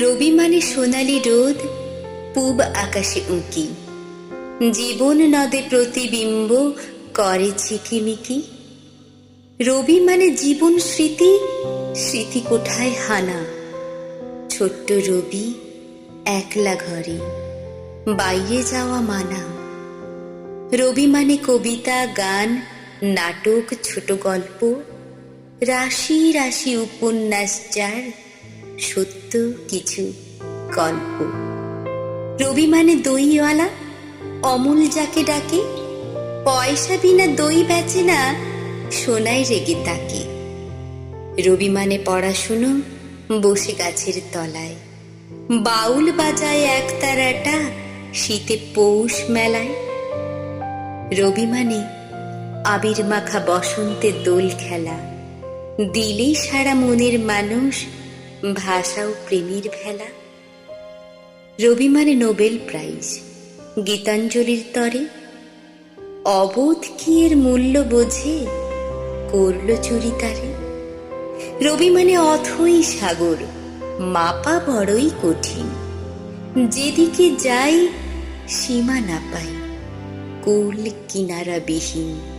রবি মানে সোনালি রোদ, পূব আকাশে উঁকি। জীবন নদে প্রতিবিম্ব, করে ঝিকিমিকি। রবি মানে জীবন স্মৃতি স্মৃতি কোঠায় হানা। ছোট্ট রবি, একলা ঘরে, বাইরে যাওয়া মানা। রবি মানে কবিতা, গান, নাটক, ছোট গল্প, রাশি রাশি উপন্যাস যার সত্য কিছু গল্প। রবি মানে দইওয়ালা, অমল যাকে ডাকে, পয়সা বিনা দই বেচে না সোনায় রেগে তাকে। রবি মানে পড়াশুনো, বসে গাছের তলায়। বাউল বাজায় একতারাটা শীতে পৌষ মেলায়। রবি মানে আবির মাখা বসন্তে দোল খেলা। দিলেই সারা মনের মানুষ ভাষা ও প্রেমের ভেলা। রবি মানে নোবেল প্রাইজ, গীতাঞ্জলির তরে। অবোধ কি এর মূল্য বোঝে? করল চুরি তারে। রবি মানে অথই সাগর, মাপা বড়ই কঠিন। যেদিকে যাই, সীমা না পাই। কুল কিনারা বিহীন